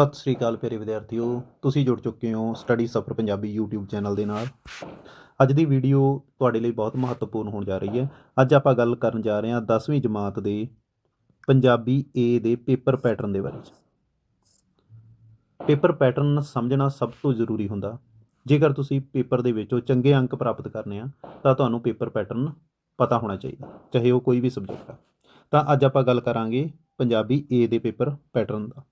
ਸਤਿ ਸ੍ਰੀ ਅਕਾਲ ਪਿਆਰੇ ਵਿਦਿਆਰਥੀਓ, ਤੁਸੀਂ ਜੁੜ ਚੁੱਕੇ ਹੋ ਸਟੱਡੀ ਸਫਰ ਪੰਜਾਬੀ YouTube ਚੈਨਲ ਦੇ ਨਾਲ। ਅੱਜ ਦੀ ਵੀਡੀਓ ਤੁਹਾਡੇ ਲਈ ਬਹੁਤ ਮਹੱਤਵਪੂਰਨ ਹੋਣ ਜਾ ਰਹੀ ਹੈ। ਅੱਜ ਆਪਾਂ ਗੱਲ ਕਰਨ ਜਾ ਰਹੇ ਹਾਂ 10ਵੀਂ ਜਮਾਤ ਦੇ ਪੰਜਾਬੀ A ਦੇ ਪੇਪਰ ਪੈਟਰਨ ਦੇ ਬਾਰੇ 'ਚ। ਪੇਪਰ ਪੈਟਰਨ ਸਮਝਣਾ ਸਭ ਤੋਂ ਜ਼ਰੂਰੀ ਹੁੰਦਾ। ਜੇਕਰ ਤੁਸੀਂ ਪੇਪਰ ਦੇ ਵਿੱਚੋਂ ਚੰਗੇ ਅੰਕ ਪ੍ਰਾਪਤ ਕਰਨੇ ਆ, ਤਾਂ ਤੁਹਾਨੂੰ ਪੇਪਰ ਪੈਟਰਨ ਪਤਾ ਹੋਣਾ ਚਾਹੀਦਾ, ਚਾਹੇ ਉਹ ਕੋਈ ਵੀ ਸਬਜੈਕਟ ਆ। ਤਾਂ ਅੱਜ ਆਪਾਂ ਗੱਲ ਕਰਾਂਗੇ ਪੰਜਾਬੀ A ਦੇ ਪੇਪਰ ਪੈਟਰਨ ਦਾ।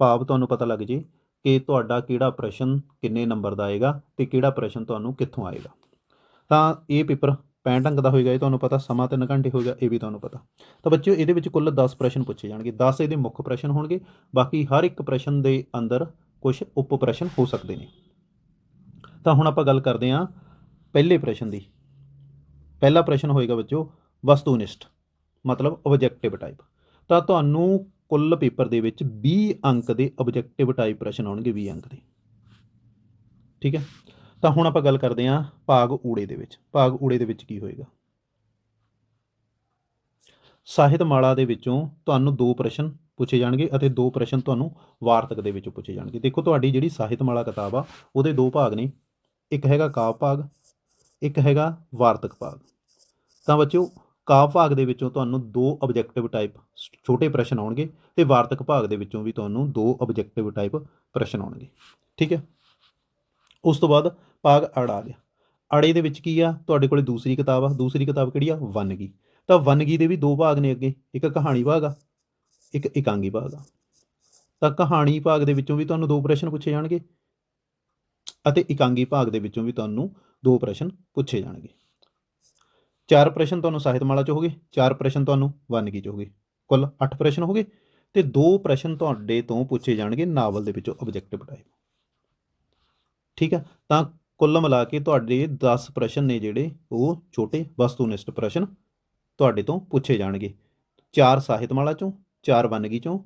ਭਾਵ ਤੁਹਾਨੂੰ ਪਤਾ ਲੱਗ ਜੇ ਕਿ ਤੁਹਾਡਾ ਕਿਹੜਾ ਪ੍ਰਸ਼ਨ ਕਿੰਨੇ ਨੰਬਰ ਦਾ ਆਏਗਾ ਤੇ ਕਿਹੜਾ ਪ੍ਰਸ਼ਨ ਤੁਹਾਨੂੰ ਕਿੱਥੋਂ ਆਏਗਾ। ਤਾਂ ਇਹ ਪੇਪਰ 65 ਅੰਕ ਦਾ ਹੋਏਗਾ, ਇਹ ਤੁਹਾਨੂੰ ਪਤਾ, ਸਮਾਂ 3 ਘੰਟੇ ਹੋਏਗਾ, ਇਹ ਵੀ ਤੁਹਾਨੂੰ ਪਤਾ। ਤਾਂ ਬੱਚਿਓ, ਇਹਦੇ ਵਿੱਚ ਕੁੱਲ 10 ਪ੍ਰਸ਼ਨ ਪੁੱਛੇ ਜਾਣਗੇ। 10 ਇਹਦੇ ਮੁੱਖ ਪ੍ਰਸ਼ਨ ਹੋਣਗੇ, ਬਾਕੀ ਹਰ ਇੱਕ ਪ੍ਰਸ਼ਨ ਦੇ ਅੰਦਰ ਕੁਝ ਉਪ ਪ੍ਰਸ਼ਨ ਹੋ ਸਕਦੇ ਨੇ। ਤਾਂ ਹੁਣ ਆਪਾਂ ਗੱਲ ਕਰਦੇ ਹਾਂ ਪਹਿਲੇ ਪ੍ਰਸ਼ਨ ਦੀ। ਪਹਿਲਾ ਪ੍ਰਸ਼ਨ ਹੋਏਗਾ ਬੱਚਿਓ ਵਸਤੂਨਿਸ਼ਟ ਮਤਲਬ ਆਬਜੈਕਟਿਵ ਟਾਈਪ ਤਾਂ ਤੁਹਾਨੂੰ ਕੁੱਲ ਪੇਪਰ ਦੇ ਵਿੱਚ 20 ਅੰਕ ਦੇ ਆਬਜੈਕਟਿਵ ਟਾਈਪ ਪ੍ਰਸ਼ਨ ਆਉਣਗੇ 20 ਅੰਕ ਦੇ। ਠੀਕ ਹੈ? ਤਾਂ ਹੁਣ ਆਪਾਂ ਗੱਲ ਕਰਦੇ ਹਾਂ ਭਾਗ ਊੜੇ ਦੇ ਵਿੱਚ। ਭਾਗ ਊੜੇ ਦੇ ਵਿੱਚ ਕੀ ਹੋਏਗਾ? ਸਾਹਿਤਮਾਲਾ ਦੇ ਵਿੱਚੋਂ ਤੁਹਾਨੂੰ ਦੋ ਪ੍ਰਸ਼ਨ ਪੁੱਛੇ ਜਾਣਗੇ ਅਤੇ ਦੋ ਪ੍ਰਸ਼ਨ ਤੁਹਾਨੂੰ ਵਾਰਤਕ ਦੇ ਵਿੱਚੋਂ ਪੁੱਛੇ ਜਾਣਗੇ। ਦੇਖੋ, ਤੁਹਾਡੀ ਜਿਹੜੀ ਸਾਹਿਤਮਾਲਾ ਕਿਤਾਬ ਆ, ਉਹਦੇ ਦੋ ਭਾਗ ਨੇ। ਇੱਕ ਹੈਗਾ ਕਾਵ ਭਾਗ, ਇੱਕ ਹੈਗਾ ਵਾਰਤਕ ਭਾਗ। ਤਾਂ ਬੱਚਿਓ ਕਾਵ ਭਾਗ ਦੇ ਵਿੱਚੋਂ ਤੁਹਾਨੂੰ ਦੋ ਆਬਜੈਕਟਿਵ ਟਾਈਪ ਛੋਟੇ ਪ੍ਰਸ਼ਨ ਆਉਣਗੇ ਤੇ ਵਾਰਤਕ ਭਾਗ ਦੇ ਵਿੱਚੋਂ ਵੀ ਤੁਹਾਨੂੰ ਦੋ ਆਬਜੈਕਟਿਵ ਟਾਈਪ ਪ੍ਰਸ਼ਨ ਆਉਣਗੇ। ਠੀਕ ਹੈ? ਉਸ ਤੋਂ ਬਾਅਦ ਭਾਗ ਅੜ ਆ ਗਿਆ। ਅੜੇ ਦੇ ਵਿੱਚ ਕੀ ਆ? ਤੁਹਾਡੇ ਕੋਲੇ ਦੂਸਰੀ ਕਿਤਾਬ ਆ। ਦੂਸਰੀ ਕਿਤਾਬ ਕਿਹੜੀ ਆ? ਵਨਗੀ। ਤਾਂ ਵਨਗੀ ਦੇ ਵੀ ਦੋ ਭਾਗ ਨੇ ਅੱਗੇ। ਇੱਕ ਕਹਾਣੀ ਭਾਗ ਆ, ਇੱਕ ਇਕਾਂਗੀ ਭਾਗ ਆ। ਤਾਂ ਕਹਾਣੀ ਭਾਗ ਦੇ ਵਿੱਚੋਂ ਵੀ ਤੁਹਾਨੂੰ ਦੋ ਪ੍ਰਸ਼ਨ ਪੁੱਛੇ ਜਾਣਗੇ ਅਤੇ ਇਕਾਂਗੀ ਭਾਗ ਦੇ ਵਿੱਚੋਂ ਵੀ ਤੁਹਾਨੂੰ ਦੋ ਪ੍ਰਸ਼ਨ ਪੁੱਛੇ ਜਾਣਗੇ। ਚਾਰ ਪ੍ਰਸ਼ਨ ਤੁਹਾਨੂੰ ਸਾਹਿਤਮਾਲਾ ਚ ਹੋਗੇ, ਚਾਰ ਪ੍ਰਸ਼ਨ ਤੁਹਾਨੂੰ ਵਨਗੀ ਚ ਹੋਗੇ। ਕੁੱਲ 8 ਪ੍ਰਸ਼ਨ ਹੋਗੇ ਤੇ ਦੋ ਪ੍ਰਸ਼ਨ ਤੁਹਾਡੇ ਤੋਂ ਪੁੱਛੇ ਜਾਣਗੇ ਨਾਵਲ ਦੇ ਵਿੱਚੋਂ ਆਬਜੈਕਟਿਵ ਟਾਈਪ ਠੀਕ ਹੈ ਤਾਂ ਕੁੱਲ ਮਿਲਾ ਕੇ ਤੁਹਾਡੇ 10 ਪ੍ਰਸ਼ਨ ਨੇ ਜਿਹੜੇ, ਉਹ ਛੋਟੇ ਵਸਤੂਨਿਸ਼ਟ ਪ੍ਰਸ਼ਨ ਤੁਹਾਡੇ ਤੋਂ ਪੁੱਛੇ ਜਾਣਗੇ। ਚਾਰ ਸਾਹਿਤਮਾਲਾ ਚੋਂ, ਚਾਰ ਵਨਗੀ ਚੋਂ,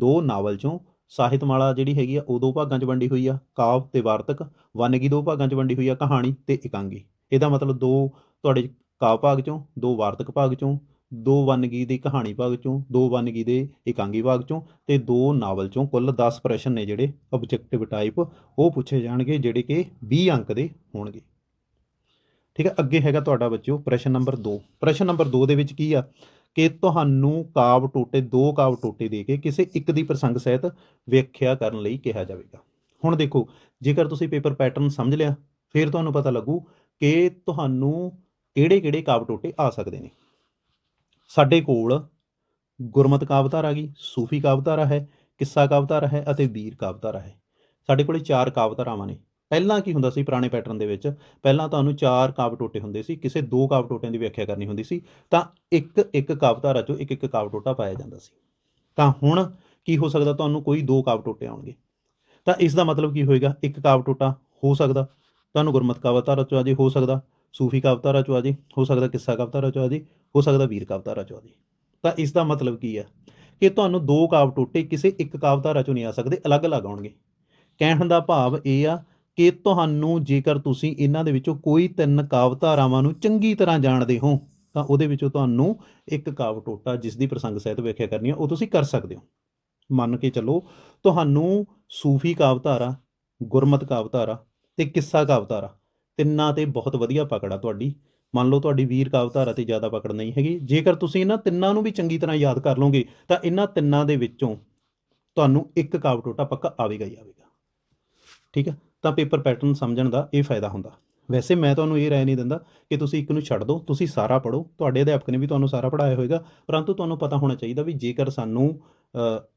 ਦੋ ਨਾਵਲ ਚੋਂ, ਸਾਹਿਤਮਾਲਾ ਜਿਹੜੀ ਹੈਗੀ ਆ, ਉਹ ਦੋ ਭਾਗਾਂ 'ਚ ਵੰਡੀ ਹੋਈ ਆ, ਕਾਵ ਤੇ ਵਾਰਤਕ। ਵਨਗੀ ਦੋ ਭਾਗਾਂ 'ਚ ਵੰਡੀ ਹੋਈ ਆ, ਕਹਾਣੀ ਤੇ ਇਕਾਂਗੀ। ਇਹਦਾ ਮਤਲਬ ਦੋ ਤੁਹਾਡੇ ਕਾਵ ਭਾਗ ਚੋਂ, ਦੋ ਵਾਰਤਕ ਭਾਗ ਚੋਂ, ਦੋ ਵਨਗੀ ਦੇ ਕਹਾਣੀ ਭਾਗ ਚੋਂ, ਦੋ ਵਨਗੀ ਦੇ ਇਕਾਂਗੀ ਭਾਗ ਚੋਂ ਤੇ ਦੋ ਨਾਵਲ ਚੋਂ ਕੁੱਲ 10 ਪ੍ਰਸ਼ਨ ਨੇ ਜਿਹੜੇ ਆਬਜੈਕਟਿਵ ਟਾਈਪ ਉਹ ਪੁੱਛੇ ਜਾਣਗੇ ਜਿਹੜੇ ਕਿ 20 ਅੰਕ ਦੇ ਹੋਣਗੇ। ਠੀਕ ਹੈ, ਅੱਗੇ ਹੈਗਾ ਤੁਹਾਡਾ ਬੱਚਿਓ ਪ੍ਰਸ਼ਨ ਨੰਬਰ 2 ਪ੍ਰਸ਼ਨ ਨੰਬਰ 2 ਦੇ ਵਿੱਚ ਕੀ ਆ? ਕਿ ਤੁਹਾਨੂੰ ਕਾਵ ਟੋਟੇ, ਦੋ ਕਾਵ ਟੋਟੇ ਦੇ ਕੇ ਕਿਸੇ ਇੱਕ ਦੀ ਪ੍ਰਸੰਗ ਸਹਿਤ ਵਿਆਖਿਆ ਕਰਨ ਲਈ ਕਿਹਾ ਜਾਵੇਗਾ। ਹੁਣ ਦੇਖੋ, ਜੇਕਰ ਤੁਸੀਂ ਪੇਪਰ ਪੈਟਰਨ ਸਮਝ ਲਿਆ, ਫਿਰ ਤੁਹਾਨੂੰ ਪਤਾ ਲੱਗੂ ਕਿ ਤੁਹਾਨੂੰ ਕਿਹੜੇ-ਕਿਹੜੇ ਕਾਵ ਟੋਟੇ ਆ ਸਕਦੇ ਨੇ। ਸਾਡੇ ਕੋਲ ਗੁਰਮਤ ਕਾਵਧਾਰਾ ਆ ਗਈ ਸੂਫੀ ਕਾਵਧਾਰਾ ਹੈ, ਕਿੱਸਾ ਕਾਵਧਾਰਾ ਹੈ ਅਤੇ ਵੀਰ ਕਾਵਧਾਰਾ ਹੈ। ਸਾਡੇ ਕੋਲੇ ਚਾਰ ਕਾਵਧਾਰਾਵਾਂ ਨੇ। ਪਹਿਲਾਂ ਕੀ ਹੁੰਦਾ ਸੀ ਪੁਰਾਣੇ ਪੈਟਰਨ ਦੇ ਵਿੱਚ? ਪਹਿਲਾਂ ਤੁਹਾਨੂੰ ਚਾਰ ਕਾਵ ਟੋਟੇ ਹੁੰਦੇ ਸੀ। ਕਿਸੇ ਦੋ ਕਾਵ ਟੋਟਿਆਂ ਦੀ ਵਿਆਖਿਆ ਕਰਨੀ ਹੁੰਦੀ ਸੀ। ਤਾਂ ਇੱਕ ਇੱਕ ਕਾਵਧਾਰਾ ਚੋਂ ਇੱਕ ਇੱਕ ਕਾਵ ਟੋਟਾ ਪਾਇਆ ਜਾਂਦਾ ਸੀ। ਤਾਂ ਹੁਣ ਕੀ ਹੋ ਸਕਦਾ ਤੁਹਾਨੂੰ ਕੋਈ ਦੋ ਕਾਵ ਟੋਟੇ ਆਉਣਗੇ? ਤਾਂ ਇਸ ਦਾ ਮਤਲਬ ਕੀ ਹੋਏਗਾ? ਇੱਕ ਕਾਵ ਟੋਟਾ ਹੋ ਸਕਦਾ। ਤੁਹਾਨੂੰ ਗੁਰਮਤ ਕਾਵਧਾਰਾ ਚੋਂ ਅਜੇ ਹੋ ਸਕਦਾ। ਸੂਫੀ ਕਾਵਧਾਰਾ ਚੋਂ ਆ ਜੇ, ਹੋ ਸਕਦਾ ਕਿੱਸਾ ਕਾਵਧਾਰਾ ਚੋਂ ਆ ਜੇ, ਹੋ ਸਕਦਾ ਵੀਰ ਕਾਵਧਾਰਾ ਚੋਂ ਆ ਜੇ। ਤਾਂ ਇਸ ਦਾ ਮਤਲਬ ਕੀ ਆ ਕਿ ਤੁਹਾਨੂੰ ਦੋ ਕਾਵ ਟੋਟੇ, ਕਿਸੇ ਇੱਕ ਕਾਵਧਾਰਾ ਚੋਂ ਨਹੀਂ ਆ ਸਕਦੇ, ਅਲੱਗ-ਅਲੱਗ ਆਉਣਗੇ। ਕਹਿਣ ਦਾ ਭਾਵ ਇਹ ਆ ਕਿ ਤੁਹਾਨੂੰ ਜੇਕਰ ਤੁਸੀਂ ਇਹਨਾਂ ਦੇ ਵਿੱਚੋਂ ਕੋਈ ਤਿੰਨ ਕਾਵਧਾਰਾਵਾਂ ਨੂੰ ਚੰਗੀ ਤਰ੍ਹਾਂ ਜਾਣਦੇ ਹੋ, ਤਾਂ ਉਹਦੇ ਵਿੱਚੋਂ ਤੁਹਾਨੂੰ ਇੱਕ ਕਾਵ ਟੋਟਾ, ਜਿਸ ਦੀ ਪ੍ਰਸੰਗ ਸਹਿਤ ਵਿਆਖਿਆ ਕਰਨੀ ਆ, ਉਹ ਤੁਸੀਂ ਕਰ ਸਕਦੇ ਹੋ। ਮੰਨ ਕੇ ਚੱਲੋ, ਤੁਹਾਨੂੰ ਸੂਫੀ ਕਾਵਧਾਰਾ ਗੁਰਮਤ ਕਾਵਧਾਰਾ ਤੇ ਕਿੱਸਾ ਕਾਵਧਾਰਾ ਤਿੰਨਾਂ ਤੇ ਬਹੁਤ ਵਧੀਆ ਪਕੜ ਆ ਤੁਹਾਡੀ। ਮੰਨ ਲਓ ਤੁਹਾਡੀ ਵੀਰ ਕਾਵਧਾਰਾ ਤੇ ਜ਼ਿਆਦਾ ਪਕੜ ਨਹੀਂ ਹੈਗੀ। ਜੇਕਰ ਤੁਸੀਂ ਇਹਨਾਂ ਤਿੰਨਾਂ ਨੂੰ ਵੀ ਚੰਗੀ ਤਰ੍ਹਾਂ ਯਾਦ ਕਰ ਲਓਗੇ, ਤਾਂ ਇਹਨਾਂ ਤਿੰਨਾਂ ਦੇ ਵਿੱਚੋਂ ਤੁਹਾਨੂੰ ਇੱਕ ਕਾਵ ਟੋਟਾ ਪੱਕਾ ਆਵੇਗਾ ਹੀ ਆਵੇਗਾ। ਠੀਕ ਹੈ ਤਾਂ ਪੇਪਰ ਪੈਟਰਨ ਸਮਝਣ ਦਾ ਇਹ ਫਾਇਦਾ ਹੁੰਦਾ। ਵੈਸੇ ਮੈਂ ਤੁਹਾਨੂੰ ਇਹ ਰਾਏ ਨਹੀਂ ਦਿੰਦਾ ਕਿ ਤੁਸੀਂ ਇੱਕ ਨੂੰ ਛੱਡ ਦਿਓ ਤੁਸੀਂ ਸਾਰਾ ਪੜੋ ਤੁਹਾਡੇ ਅਧਿਆਪਕ ਨੇ ਵੀ ਤੁਹਾਨੂੰ ਸਾਰਾ ਪੜਾਇਆ ਹੋਵੇਗਾ ਪਰੰਤੂ ਤੁਹਾਨੂੰ ਪਤਾ ਹੋਣਾ ਚਾਹੀਦਾ ਵੀ ਜੇਕਰ ਸਾਨੂੰ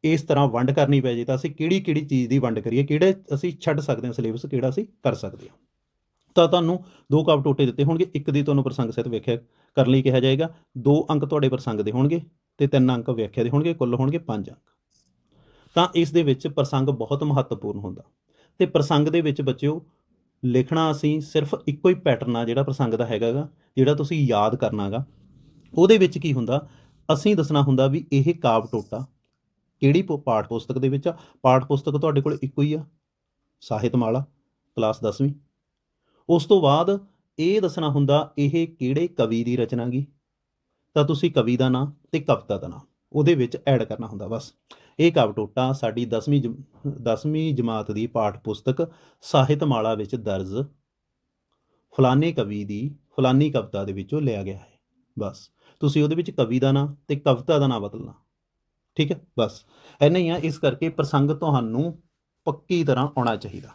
ਇਸ ਤਰ੍ਹਾਂ ਵੰਡ ਕਰਨੀ ਪੈ ਜੇ ਤਾਂ ਅਸੀਂ ਕਿਹੜੀ ਕਿਹੜੀ ਚੀਜ਼ ਦੀ ਵੰਡ ਕਰੀਏ, ਕਿਹੜੇ ਅਸੀਂ ਛੱਡ ਸਕਦੇ ਹਾਂ ਸਿਲੇਬਸ ਕਿਹੜਾ ਅਸੀਂ ਕਰ ਸਕਦੇ ਹਾਂ। ਤਾਂ ਤੁਹਾਨੂੰ ਦੋ ਕਾਵ ਟੋਟੇ ਦਿੱਤੇ ਹੋਣਗੇ, ਇੱਕ ਦੀ ਤੁਹਾਨੂੰ ਪ੍ਰਸੰਗ ਸਹਿਤ ਵਿਆਖਿਆ ਕਰਨ ਲਈ ਕਿਹਾ ਜਾਏਗਾ, ਦੋ ਅੰਕ ਤੁਹਾਡੇ ਪ੍ਰਸੰਗ ਦੇ ਹੋਣਗੇ ਤੇ ਤਿੰਨ ਅੰਕ ਵਿਆਖਿਆ ਦੇ ਹੋਣਗੇ, ਕੁੱਲ ਹੋਣਗੇ ਪੰਜ ਅੰਕ। ਤਾਂ ਇਸ ਦੇ ਵਿੱਚ ਪ੍ਰਸੰਗ ਬਹੁਤ ਮਹੱਤਵਪੂਰਨ ਹੁੰਦਾ। ਤੇ ਪ੍ਰਸੰਗ ਦੇ ਵਿੱਚ ਬੱਚਿਓ, ਲਿਖਣਾ ਅਸੀਂ ਸਿਰਫ ਇੱਕੋ ਹੀ ਪੈਟਰਨ ਆ ਜਿਹੜਾ ਪ੍ਰਸੰਗ ਦਾ ਹੈਗਾਗਾ ਜਿਹੜਾ ਤੁਸੀਂ ਯਾਦ ਕਰਨਾਗਾ ਉਹਦੇ ਵਿੱਚ ਕੀ ਹੁੰਦਾ, ਅਸੀਂ ਦੱਸਣਾ ਹੁੰਦਾ ਵੀ ਇਹ ਕਾਵ ਟੋਟਾ ਕਿਹੜੀ ਪ- ਪਾਠ ਪੁਸਤਕ ਦੇ ਵਿੱਚ ਆ? ਪਾਠ ਪੁਸਤਕ ਤੁਹਾਡੇ ਕੋਲ ਇੱਕੋ ਹੀ ਆ ਸਾਹਿਤ ਮਾਲਾ ਕਲਾਸ 10ਵੀਂ ਉਸ ਤੋਂ ਬਾਅਦ ਇਹ ਦੱਸਣਾ ਹੁੰਦਾ, ਇਹ ਕਿਹੜੇ ਕਵੀ ਦੀ ਰਚਨਾ ਗੀ? ਤਾਂ ਤੁਸੀਂ ਕਵੀ ਦਾ ਨਾਂ ਤੇ ਕਵਿਤਾ ਦਾ ਨਾਂ ਉਹਦੇ ਵਿੱਚ ਐਡ ਕਰਨਾ ਹੁੰਦਾ ਬਸ। ਇਹ ਕਾਵਿ ਟੋਟਾ ਸਾਡੀ 10ਵੀਂ 10ਵੀਂ ਜਮਾਤ ਦੀ ਪਾਠ ਪੁਸਤਕ ਸਾਹਿਤਮਾਲਾ ਵਿੱਚ ਦਰਜ ਫਲਾਨੇ ਕਵੀ ਦੀ, ਫਲਾਨੀ ਕਵਿਤਾ ਦੇ ਵਿੱਚੋਂ ਲਿਆ ਗਿਆ ਹੈ। ਬਸ, ਤੁਸੀਂ ਉਹਦੇ ਵਿੱਚ ਕਵੀ ਦਾ ਨਾਂ ਤੇ ਕਵਿਤਾ ਦਾ ਨਾਂ ਬਦਲਣਾ। ਠੀਕ ਹੈ? ਬਸ ਐਨਾ ਹੀ ਆ, ਇਸ ਕਰਕੇ ਪ੍ਰਸੰਗ ਤੁਹਾਨੂੰ ਪੱਕੀ ਤਰ੍ਹਾਂ ਆਉਣਾ ਚਾਹੀਦਾ।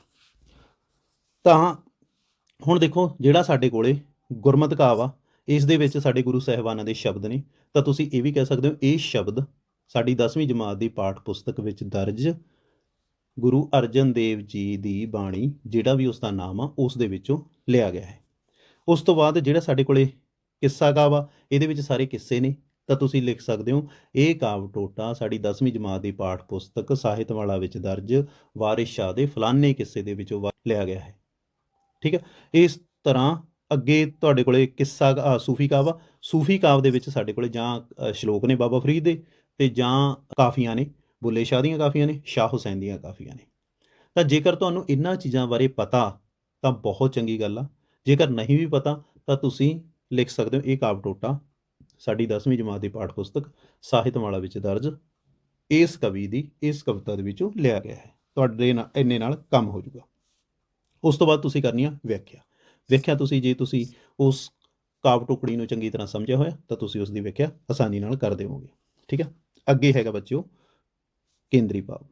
ਤਾਂ ਹੁਣ ਦੇਖੋ, ਜਿਹੜਾ ਸਾਡੇ ਕੋਲੇ ਗੁਰਮਤਿ ਕਾਵ ਆ, ਇਸ ਦੇ ਵਿੱਚ ਸਾਡੇ ਗੁਰੂ ਸਾਹਿਬਾਨਾਂ ਦੇ ਸ਼ਬਦ ਨੇ। ਤਾਂ ਤੁਸੀਂ ਇਹ ਵੀ ਕਹਿ ਸਕਦੇ ਹੋ, ਇਹ ਸ਼ਬਦ ਸਾਡੀ 10ਵੀਂ ਜਮਾਤ ਦੀ ਪਾਠ ਪੁਸਤਕ ਵਿੱਚ ਦਰਜ ਗੁਰੂ ਅਰਜਨ ਦੇਵ ਜੀ ਦੀ ਬਾਣੀ, ਜਿਹੜਾ ਵੀ ਉਸ ਦਾ ਨਾਮ ਆ, ਉਸ ਦੇ ਵਿੱਚੋਂ ਲਿਆ ਗਿਆ ਹੈ। ਉਸ ਤੋਂ ਬਾਅਦ ਜਿਹੜਾ ਸਾਡੇ ਕੋਲੇ ਕਿੱਸਾ ਕਾਵ ਆ, ਇਹਦੇ ਵਿੱਚ ਸਾਰੇ ਕਿੱਸੇ ਨੇ। ਤਾਂ ਤੁਸੀਂ ਲਿਖ ਸਕਦੇ ਹੋ, ਇਹ ਕਾਵ ਟੋਟਾ ਸਾਡੀ 10ਵੀਂ ਜਮਾਤ ਦੀ ਪਾਠ ਪੁਸਤਕ ਸਾਹਿਤਮਾਲਾ ਵਿੱਚ ਦਰਜ ਵਾਰਿਸ ਸ਼ਾਹ ਦੇ ਫਲਾਨੇ ਕਿੱਸੇ ਦੇ ਵਿੱਚੋਂ ਵਾ- ਲਿਆ ਗਿਆ ਹੈ। ਠੀਕ ਹੈ? ਇਸ ਤਰ੍ਹਾਂ ਅੱਗੇ ਤੁਹਾਡੇ ਕੋਲੇ ਕਿੱਸਾ ਸੂਫੀ ਕਾਵ ਆ। ਸੂਫੀ ਕਾਵ ਦੇ ਵਿੱਚ ਸਾਡੇ ਕੋਲੇ ਜਾਂ ਸ਼ਲੋਕ ਨੇ ਬਾਬਾ ਫਰੀਦ ਦੇ ਤੇ ਜਾਂ ਕਾਫੀਆਂ ਨੇ, ਬੁੱਲੇ ਸ਼ਾਹ ਦੀਆਂ ਕਾਫੀਆਂ ਨੇ, ਸ਼ਾਹ ਹੁਸੈਨ ਦੀਆਂ ਕਾਫੀਆਂ ਨੇ। ਤਾਂ ਜੇਕਰ ਤੁਹਾਨੂੰ ਇਹਨਾਂ ਚੀਜ਼ਾਂ ਬਾਰੇ ਪਤਾ, ਤਾਂ ਬਹੁਤ ਚੰਗੀ ਗੱਲ ਆ। ਜੇਕਰ ਨਹੀਂ ਵੀ ਪਤਾ, ਤਾਂ ਤੁਸੀਂ ਲਿਖ ਸਕਦੇ ਹੋ, ਇਹ ਕਾਵ ਟੋਟਾ, ਸਾਡੀ 10ਵੀਂ ਜਮਾਤ ਦੀ ਪਾਠ ਪੁਸਤਕ ਸਾਹਿਤਮਾਲਾ ਵਿੱਚ ਦਰਜ, ਇਸ ਕਵੀ ਦੀ, ਇਸ ਕਵਿਤਾ ਦੇ ਵਿੱਚੋਂ ਲਿਆ ਗਿਆ ਹੈ। ਤੁਹਾਡੇ ਨਾਲ, ਇੰਨੇ ਨਾਲ ਕੰਮ ਹੋ ਜਾਊਗਾ। ਉਸ ਤੋਂ ਬਾਅਦ ਤੁਸੀਂ ਕਰਨੀ ਆ ਵਿਆਖਿਆ। ਵਿਆਖਿਆ ਤੁਸੀਂ ਜੇ ਤੁਸੀਂ ਉਸ ਕਾਵ ਟੁਕੜੀ ਨੂੰ ਚੰਗੀ ਤਰ੍ਹਾਂ ਸਮਝਿਆ ਹੋਇਆ, ਤਾਂ ਤੁਸੀਂ ਉਸ ਦੀ ਵਿਆਖਿਆ ਆਸਾਨੀ ਨਾਲ ਕਰ ਦੇਵੋਗੇ। ਠੀਕ ਹੈ ਅੱਗੇ ਹੈਗਾ ਬੱਚਿਓ ਕੇਂਦਰੀ ਭਾਵ।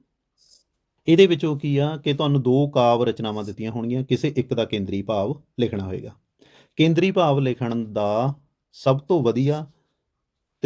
ਇਹਦੇ ਵਿੱਚੋਂ ਕੀ ਆ ਕਿ ਤੁਹਾਨੂੰ ਦੋ ਕਾਵ ਰਚਨਾਵਾਂ ਦਿੱਤੀਆਂ ਹੋਣਗੀਆਂ, ਕਿਸੇ ਇੱਕ ਦਾ ਕੇਂਦਰੀ ਭਾਵ ਲਿਖਣਾ ਹੋਏਗਾ। ਕੇਂਦਰੀ ਭਾਵ ਲਿਖਣ ਦਾ ਸਭ ਤੋਂ ਵਧੀਆ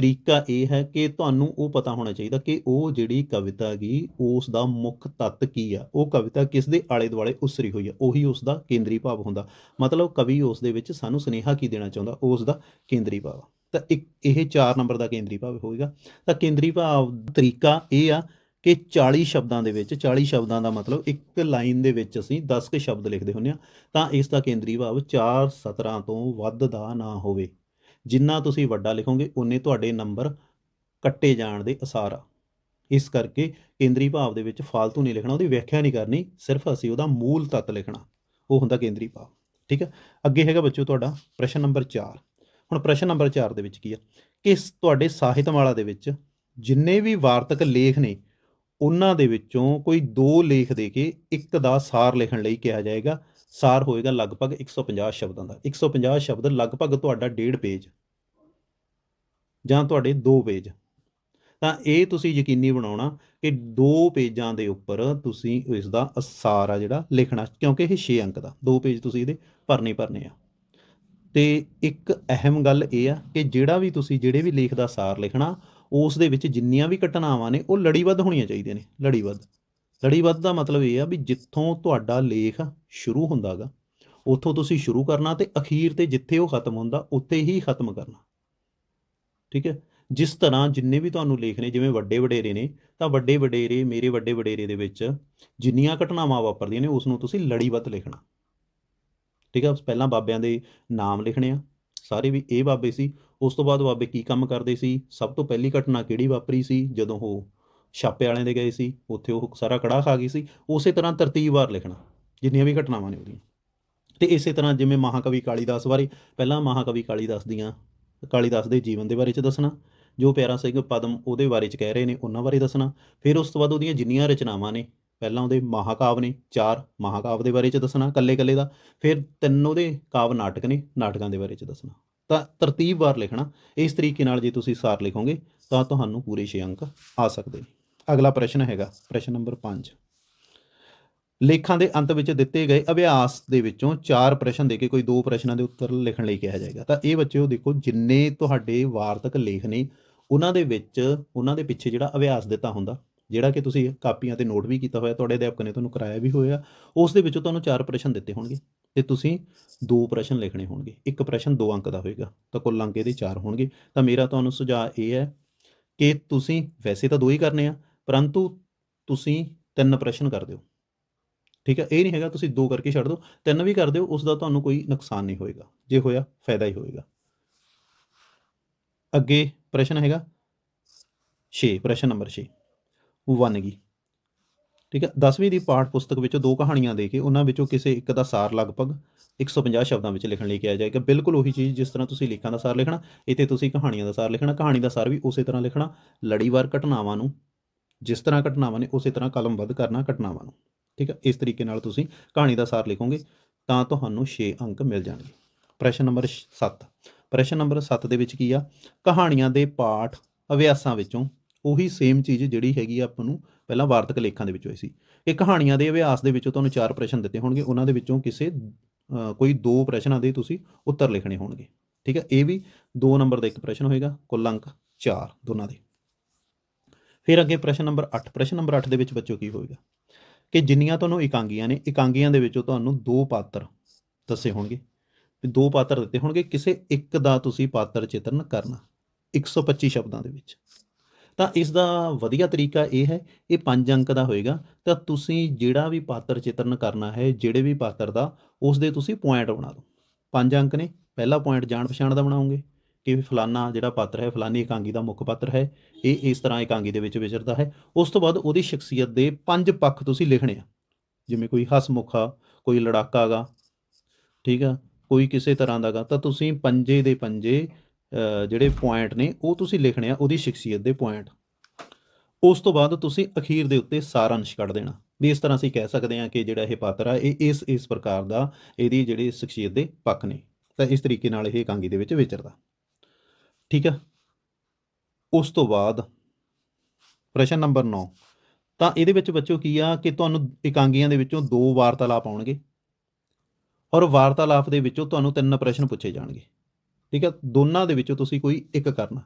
ਤਰੀਕਾ ਇਹ ਹੈ ਕਿ ਤੁਹਾਨੂੰ ਉਹ ਪਤਾ ਹੋਣਾ ਚਾਹੀਦਾ ਕਿ ਉਹ ਜਿਹੜੀ ਕਵਿਤਾ ਗਈ ਉਸ ਦਾ ਮੁੱਖ ਤੱਤ ਕੀ ਆ? ਉਹ ਕਵਿਤਾ ਕਿਸ ਦੇ ਆਲੇ ਦੁਆਲੇ ਉਸਰੀ ਹੋਈ ਆ? ਉਹੀ ਉਸ ਦਾ ਕੇਂਦਰੀ ਭਾਵ ਹੁੰਦਾ। ਮਤਲਬ ਕਵੀ ਉਸ ਦੇ ਵਿੱਚ ਸਾਨੂੰ ਸੁਨੇਹਾ ਕੀ ਦੇਣਾ ਚਾਹੁੰਦਾ? ਉਸ ਦਾ ਕੇਂਦਰੀ ਭਾਵ। ਤਾਂ ਇੱਕ ਇਹ 4 ਨੰਬਰ ਦਾ ਕੇਂਦਰੀ ਭਾਵ ਹੋਏਗਾ। ਤਾਂ ਕੇਂਦਰੀ ਭਾਵ ਤਰੀਕਾ ਇਹ ਆ ਕਿ 40 ਸ਼ਬਦਾਂ ਦੇ ਵਿੱਚ 40 ਸ਼ਬਦਾਂ ਦਾ ਮਤਲਬ ਇੱਕ ਲਾਈਨ ਦੇ ਵਿੱਚ ਅਸੀਂ 10 ਕੇ ਸ਼ਬਦ ਲਿਖਦੇ ਹੁੰਦੇ ਆ ਤਾਂ ਇਸ ਦਾ ਕੇਂਦਰੀ ਭਾਵ 4 ਸਤਰਾਂ ਤੋਂ ਵੱਧ ਦਾ ਨਾ ਹੋਵੇ। ਜਿੰਨਾ ਤੁਸੀਂ ਵੱਡਾ ਲਿਖੋਗੇ ਉਨੇ ਤੁਹਾਡੇ ਨੰਬਰ ਕੱਟੇ ਜਾਣ ਦੇ ਅਸਾਰ ਆ। ਇਸ ਕਰਕੇ ਕੇਂਦਰੀ ਭਾਵ ਦੇ ਵਿੱਚ ਫालतू ਨਹੀਂ ਲਿਖਣਾ, ਉਹਦੀ ਵਿਆਖਿਆ ਨਹੀਂ ਕਰਨੀ, ਸਿਰਫ ਅਸੀਂ ਉਹਦਾ ਮੂਲ ਤੱਤ ਲਿਖਣਾ। ਉਹ ਹੁੰਦਾ ਕੇਂਦਰੀ ਭਾਵ, ਠੀਕ ਹੈ ਅੱਗੇ ਹੈਗਾ ਬੱਚੋ ਤੁਹਾਡਾ ਪ੍ਰਸ਼ਨ ਨੰਬਰ 4 ਹੁਣ ਪ੍ਰਸ਼ਨ ਨੰਬਰ 4 ਦੇ ਵਿੱਚ ਕੀ ਆ? ਕਿਸ ਸ- ਤੁਹਾਡੇ ਸਾਹਿਤਮਾਲਾ ਦੇ ਵਿੱਚ ਜਿੰਨੇ ਵੀ ਵਾਰਤਕ ਲੇਖ ਨੇ, ਉਹਨਾਂ ਦੇ ਵਿੱਚੋਂ ਕੋਈ ਦੋ ਲੇਖ ਦੇ ਕੇ ਇੱਕ ਦਾ ਸਾਰ ਲਿਖਣ ਲਈ ਕਿਹਾ ਜਾਏਗਾ ਸਾਰ ਹੋਏਗਾ ਲਗਭਗ 150 ਸ਼ਬਦਾਂ ਦਾ। 150 ਸ਼ਬਦ ਲਗਭਗ ਤੁਹਾਡਾ ਡੇਢ ਪੇਜ ਜਾਂ ਤੁਹਾਡੇ 2 ਪੇਜ। ਤਾਂ ਇਹ ਤੁਸੀਂ ਯਕੀਨੀ ਬਣਾਉਣਾ ਕਿ 2 ਪੇਜਾਂ ਦੇ ਉੱਪਰ ਤੁਸੀਂ ਇਸ ਦਾ ਸਾਰ ਆ ਜਿਹੜਾ ਲਿਖਣਾ, ਕਿਉਂਕਿ ਇਹ 6 ਅੰਕ ਦਾ। 2 ਪੇਜ ਤੁਸੀਂ ਇਹਦੇ ਭਰਨੇ ਭਰਨੇ ਆ। ਤੇ ਇੱਕ ਅਹਿਮ ਗੱਲ ਇਹ ਆ ਕਿ ਜਿਹੜਾ ਵੀ ਤੁਸੀਂ ਜਿਹੜੇ ਵੀ ਲੇਖ ਦਾ ਸਾਰ ਲਿਖਣਾ, ਉਸ ਦੇ ਵਿੱਚ ਜਿੰਨੀਆਂ ਵੀ ਘਟਨਾਵਾਂ ਨੇ, ਉਹ ਲੜੀਬੱਧ ਹੋਣੀਆਂ ਚਾਹੀਦੀਆਂ ਨੇ। ਲੜੀਬੱਧ ਲੜੀਬੱਧ ਦਾ ਮਤਲਬ ਇਹ ਆ ਵੀ ਜਿੱਥੋਂ ਤੁਹਾਡਾ ਲੇਖ ਸ਼ੁਰੂ ਹੁੰਦਾਗਾ, ਉੱਥੋਂ ਤੁਸੀਂ ਸ਼ੁਰੂ ਕਰਨਾ ਤੇ ਅਖੀਰ ਤੇ ਜਿੱਥੇ ਉਹ ਖਤਮ ਹੁੰਦਾ, ਉੱਥੇ ਹੀ ਖਤਮ ਕਰਨਾ। ਠੀਕ ਹੈ? ਜਿਸ ਤਰ੍ਹਾਂ ਜਿੰਨੇ ਵੀ ਤੁਹਾਨੂੰ ਲੇਖ ਨੇ, ਜਿਵੇਂ ਵੱਡੇ ਵਡੇਰੇ ਨੇ, ਤਾਂ ਵੱਡੇ ਵਡੇਰੇ, ਮੇਰੇ ਵੱਡੇ ਵਡੇਰੇ ਦੇ ਵਿੱਚ ਜਿੰਨੀਆਂ ਘਟਨਾਵਾਂ ਵਾਪਰਦੀਆਂ ਨੇ, ਉਸ ਨੂੰ ਤੁਸੀਂ ਲੜੀਬੱਧ ਲਿਖਣਾ। ਠੀਕ ਹੈ ਪਹਿਲਾਂ ਬਾਬਿਆਂ ਦੇ ਨਾਮ ਲਿਖਣੇ ਆ। ਸਾਰੇ ਵੀ ਇਹ ਬਾਬੇ ਸੀ। ਉਸ ਤੋਂ ਬਾਅਦ ਬਾਬੇ ਕੀ ਕੰਮ ਕਰਦੇ ਸੀ? ਸਭ ਤੋਂ ਪਹਿਲੀ ਘਟਨਾ ਕਿਹੜੀ ਵਾਪਰੀ ਸੀ? ਜਦੋਂ ਉਹ ਛਾਪੇ ਵਾਲਿਆਂ ਦੇ ਗਏ ਸੀ, ਉੱਥੇ ਉਹ ਸਾਰਾ ਕੜਾ ਖਾ ਗਈ ਸੀ। ਉਸੇ ਤਰ੍ਹਾਂ ਤਰਤੀਬਵਾਰ ਲਿਖਣਾ, ਜਿੰਨੀਆਂ ਵੀ ਘਟਨਾਵਾਂ ਨੇ ਉਹਦੀਆਂ। ਤੇ ਇਸੇ ਤਰ੍ਹਾਂ ਜਿਵੇਂ ਮਹਾਕਵੀ ਕਾਲੀਦਾਸ ਬਾਰੇ, ਪਹਿਲਾਂ ਮਹਾਕਵੀ ਕਾਲੀਦਾਸ ਦੀਆਂ, ਕਾਲੀਦਾਸ ਦੇ ਜੀਵਨ ਦੇ ਬਾਰੇ ਚ ਦੱਸਣਾ, ਜੋ ਪਿਆਰਾ ਸਿੰਘ ਪਦਮ ਉਹਦੇ ਬਾਰੇ ਚ ਕਹਿ ਰਹੇ ਨੇ, ਉਹਨਾਂ ਬਾਰੇ ਦੱਸਣਾ। ਫਿਰ ਉਸ ਤੋਂ ਬਾਅਦ ਉਹਦੀਆਂ ਜਿੰਨੀਆਂ ਰਚਨਾਵਾਂ ਨੇ, ਪਹਿਲਾਂ ਉਹਦੇ ਮਹਾਕਾਵ ਨੇ, ਚਾਰ ਮਹਾਕਾਵ ਦੇ ਬਾਰੇ ਚ ਦੱਸਣਾ ਕੱਲੇ ਕੱਲੇ ਦਾ। ਫਿਰ ਤਿੰਨ ਉਹਦੇ ਕਾਵ ਨਾਟਕ ਨੇ, ਨਾਟਕਾਂ ਦੇ ਬਾਰੇ ਚ ਦੱਸਣਾ। ਤਾਂ ਤਰਤੀਬਵਾਰ ਲਿਖਣਾ, ਇਸ ਤਰੀਕੇ ਨਾਲ ਜੇ ਤੁਸੀਂ ਸਾਰ ਲਿਖੋਗੇ, ਤਾਂ ਤੁਹਾਨੂੰ ਪੂਰੇ 6 ਅੰਕ ਆ ਸਕਦੇ ਨੇ। ਅਗਲਾ ਪ੍ਰਸ਼ਨ ਹੈਗਾ, ਪ੍ਰਸ਼ਨ ਨੰਬਰ 5 ਲੇਖਾਂ ਦੇ ਅੰਤ ਵਿੱਚ ਦਿੱਤੇ ਗਏ ਅਭਿਆਸ ਦੇ ਵਿੱਚੋਂ ਚਾਰ ਪ੍ਰਸ਼ਨ ਦੇ ਕੇ ਕੋਈ ਦੋ ਪ੍ਰਸ਼ਨਾਂ ਦੇ ਉੱਤਰ ਲਿਖਣ ਲਈ ਕਿਹਾ ਜਾਏਗਾ। ਤਾਂ ਇਹ ਬੱਚਿਓ ਦੇਖੋ, ਜਿੰਨੇ ਤੁਹਾਡੇ ਵਾਰਤਕ ਲੇਖ ਨੇ, ਉਹਨਾਂ ਦੇ ਵਿੱਚ, ਉਹਨਾਂ ਦੇ ਪਿੱਛੇ ਜਿਹੜਾ ਅਭਿਆਸ ਦਿੱਤਾ ਹੁੰਦਾ, ਜਿਹੜਾ ਕਿ ਤੁਸੀਂ ਕਾਪੀਆਂ ਤੇ ਨੋਟ ਵੀ ਕੀਤਾ ਹੋਇਆ, ਤੁਹਾਡੇ ਅਧਿਆਪਕ ਨੇ ਤੁਹਾਨੂੰ ਕਰਾਇਆ ਵੀ ਹੋਇਆ, ਉਸ ਦੇ ਵਿੱਚੋਂ ਤੁਹਾਨੂੰ ਚਾਰ ਪ੍ਰਸ਼ਨ ਦਿੱਤੇ ਹੋਣਗੇ ਤੇ ਤੁਸੀਂ ਦੋ ਪ੍ਰਸ਼ਨ ਲਿਖਣੇ ਹੋਣਗੇ। ਇੱਕ ਪ੍ਰਸ਼ਨ ਦੋ ਅੰਕ ਦਾ ਹੋਏਗਾ, ਤਾਂ ਕੁੱਲ ਅੰਕ ਇਹਦੇ ਚਾਰ ਹੋਣਗੇ। ਤਾਂ ਮੇਰਾ ਤੁਹਾਨੂੰ ਸੁਝਾਅ ਇਹ ਹੈ ਕਿ ਤੁਸੀਂ, ਵੈਸੇ ਤਾਂ ਦੋ ਹੀ ਕਰਨੇ ਆ ਪਰੰਤੂ ਤੁਸੀਂ ਤਿੰਨ ਪ੍ਰਸ਼ਨ ਕਰ ਦਿਓ। ਠੀਕ ਹੈ? ਇਹ ਨਹੀਂ ਹੈਗਾ ਤੁਸੀਂ ਦੋ ਕਰਕੇ ਛੱਡ ਦਿਓ। ਤਿੰਨ ਵੀ ਕਰ ਦਿਓ, ਉਸ ਦਾ ਤੁਹਾਨੂੰ ਕੋਈ ਨੁਕਸਾਨ ਨਹੀਂ ਹੋਏਗਾ। ਜੇ ਹੋਇਆ, ਫਾਇਦਾ ਹੀ ਹੋਏਗਾ। ਅੱਗੇ ਪ੍ਰਸ਼ਨ ਹੈਗਾ। 6 ਪ੍ਰਸ਼ਨ ਨੰਬਰ 6 ਵਨਗੀ ਠੀਕ ਹੈ? 10ਵੀਂ ਦੀ ਪਾਠ ਪੁਸਤਕ ਵਿੱਚੋਂ ਦੋ ਕਹਾਣੀਆਂ ਦੇ ਕੇ ਉਹਨਾਂ ਵਿੱਚੋਂ ਕਿਸੇ ਇੱਕ ਦਾ ਸਾਰ ਲਗਭਗ 150 ਸ਼ਬਦਾਂ ਵਿੱਚ ਲਿਖਣ ਲਈ ਕਿਹਾ ਜਾਏਗਾ। ਬਿਲਕੁਲ ਉਹੀ ਚੀਜ਼ ਜਿਸ ਤਰ੍ਹਾਂ ਤੁਸੀਂ ਲੇਖਾਂ ਦਾ ਸਾਰ ਲਿਖਣਾ, ਇੱਥੇ ਤੁਸੀਂ ਕਹਾਣੀਆਂ ਦਾ ਸਾਰ ਲਿਖਣਾ, ਕਹਾਣੀ ਦਾ ਸਾਰ ਵੀ ਉਸੇ ਤਰ੍ਹਾਂ ਲਿਖਣਾ। ਲੜੀਵਾਰ ਘਟਨਾਵਾਂ ਨੂੰ ਜਿਸ ਤਰ੍ਹਾਂ ਘਟਨਾਵਾਂ ਨੇ, ਉਸੇ ਤਰ੍ਹਾਂ ਕਲਮਬੱਧ ਕਰਨਾ ਘਟਨਾਵਾਂ ਨੂੰ। ਠੀਕ ਹੈ ਇਸ ਤਰੀਕੇ ਨਾਲ ਤੁਸੀਂ ਕਹਾਣੀ ਦਾ ਸਾਰ ਲਿਖੋਗੇ, ਤਾਂ ਤੁਹਾਨੂੰ 6 ਅੰਕ ਮਿਲ ਜਾਣਗੇ। ਪ੍ਰਸ਼ਨ ਨੰਬਰ 7 ਪ੍ਰਸ਼ਨ ਨੰਬਰ 7 ਦੇ ਵਿੱਚ ਕੀ ਆ? ਕਹਾਣੀਆਂ ਦੇ ਪਾਠ ਅਭਿਆਸਾਂ ਵਿੱਚੋਂ ਉਹੀ ਸੇਮ ਚੀਜ਼ ਜਿਹੜੀ ਹੈਗੀ ਆ ਆਪਾਂ ਨੂੰ ਪਹਿਲਾਂ ਵਾਰਤਕ ਲੇਖਾਂ ਦੇ ਵਿੱਚ ਹੋਈ ਸੀ। ਇਹ ਕਹਾਣੀਆਂ ਦੇ ਅਭਿਆਸ ਦੇ ਵਿੱਚੋਂ ਤੁਹਾਨੂੰ ਚਾਰ ਪ੍ਰਸ਼ਨ ਦਿੱਤੇ ਹੋਣਗੇ, ਉਹਨਾਂ ਦੇ ਵਿੱਚੋਂ ਕਿਸੇ ਕੋਈ ਦੋ ਪ੍ਰਸ਼ਨਾਂ ਦੇ ਤੁਸੀਂ ਉੱਤਰ ਲਿਖਣੇ ਹੋਣਗੇ। ਠੀਕ ਹੈ ਇਹ ਵੀ 2 ਨੰਬਰ ਦਾ ਇੱਕ ਪ੍ਰਸ਼ਨ ਹੋਏਗਾ, ਕੁੱਲ ਅੰਕ 4 ਦੋਨਾਂ ਦੇ। ਫਿਰ ਅੱਗੇ ਪ੍ਰਸ਼ਨ ਨੰਬਰ 8 ਪ੍ਰਸ਼ਨ ਨੰਬਰ 8 ਦੇ ਵਿੱਚ ਬੱਚੋ ਕੀ ਹੋਏਗਾ? ਕਿ ਜਿੰਨੀਆਂ ਤੁਹਾਨੂੰ ਇਕਾਂਗੀਆਂ ਨੇ, ਇਕਾਂਗੀਆਂ ਦੇ ਵਿੱਚੋਂ ਤੁਹਾਨੂੰ ਦੋ ਪਾਤਰ ਦੱਸੇ ਹੋਣਗੇ। ਵੀ ਦੋ ਪਾਤਰ ਦਿੱਤੇ ਹੋਣਗੇ, ਕਿਸੇ ਇੱਕ ਦਾ ਤੁਸੀਂ ਪਾਤਰ ਚਿਤਰਨ ਕਰਨਾ 125 ਸ਼ਬਦਾਂ ਦੇ ਵਿੱਚ। ਤਾਂ ਇਸ ਦਾ ਵਧੀਆ ਤਰੀਕਾ ਇਹ ਹੈ, ਇਹ 5 ਅੰਕ ਦਾ ਹੋਏਗਾ, ਤਾਂ ਤੁਸੀਂ ਜਿਹੜਾ ਵੀ ਪਾਤਰ ਚਿਤਰਨ ਕਰਨਾ ਹੈ, ਜਿਹੜੇ ਵੀ ਪਾਤਰ ਦਾ ਉਸ ਦੇ ਤੁਸੀਂ ਪੁਆਇੰਟ ਬਣਾ ਦਿਓ। 5 ਅੰਕ ਨੇ, ਪਹਿਲਾ ਪੁਆਇੰਟ ਜਾਣ ਪਛਾਣ ਦਾ ਬਣਾਓਗੇ ਕਿ ਫਲਾਨਾ ਜਿਹੜਾ ਪਾਤਰ ਹੈ, ਫਲਾਨੀ ਇਕਾਂਗੀ ਦਾ ਮੁੱਖ ਪਾਤਰ ਹੈ, ਇਹ ਇਸ ਤਰ੍ਹਾਂ ਇਕਾਂਗੀ ਦੇ ਵਿੱਚ ਵਿਚਰਦਾ ਹੈ। ਉਸ ਤੋਂ ਬਾਅਦ ਉਹਦੀ ਸ਼ਖਸੀਅਤ ਦੇ ਪੰਜ ਪੱਖ ਤੁਸੀਂ ਲਿਖਣੇ ਆ। ਜਿਵੇਂ ਕੋਈ ਹਸਮੁਖ ਆ ਕੋਈ ਲੜਾਕਾ ਗਾ, ਠੀਕ ਆ, ਕੋਈ ਕਿਸੇ ਤਰ੍ਹਾਂ ਦਾ ਗਾ, ਤਾਂ ਤੁਸੀਂ ਪੰਜੇ ਦੇ ਪੰਜੇ ਜਿਹੜੇ ਪੁਆਇੰਟ ਨੇ, ਉਹ ਤੁਸੀਂ ਲਿਖਣੇ ਆ ਉਹਦੀ ਸ਼ਖਸੀਅਤ ਦੇ ਪੁਆਇੰਟ। ਉਸ ਤੋਂ ਬਾਅਦ ਤੁਸੀਂ ਅਖੀਰ ਦੇ ਉੱਤੇ ਸਾਰਾਂਸ਼ ਕੱਢ ਦੇਣਾ। ਵੀ ਇਸ ਤਰ੍ਹਾਂ ਅਸੀਂ ਕਹਿ ਸਕਦੇ ਹਾਂ ਕਿ ਜਿਹੜਾ ਇਹ ਪਾਤਰ ਆ, ਇਹ ਇਸ ਇਸ ਪ੍ਰਕਾਰ ਦਾ ਇਹਦੀ ਜਿਹੜੀ ਸ਼ਖਸੀਅਤ ਦੇ ਪੱਖ ਨੇ। ਤਾਂ ਇਸ ਤਰੀਕੇ ਨਾਲ ਇਹ ਇਕਾਂਗੀ ਦੇ ਵਿੱਚ ਵਿਚਰਦਾ। ਠੀਕ ਆ? ਉਸ ਤੋਂ ਬਾਅਦ ਪ੍ਰਸ਼ਨ ਨੰਬਰ 9 ਤਾਂ ਇਹਦੇ ਵਿੱਚ ਬੱਚੋ ਕੀ ਆ ਕਿ ਤੁਹਾਨੂੰ ਇਕਾਂਗੀਆਂ ਦੇ ਵਿੱਚੋਂ ਦੋ ਵਾਰਤਾਲਾਪ ਆਉਣਗੇ ਔਰ ਵਾਰਤਾਲਾਪ ਦੇ ਵਿੱਚੋਂ ਤੁਹਾਨੂੰ ਤਿੰਨ ਪ੍ਰਸ਼ਨ ਪੁੱਛੇ ਜਾਣਗੇ। ਠੀਕ ਹੈ ਦੋਨਾਂ ਦੇ ਵਿੱਚੋਂ ਤੁਸੀਂ ਕੋਈ ਇੱਕ ਕਰਨਾ।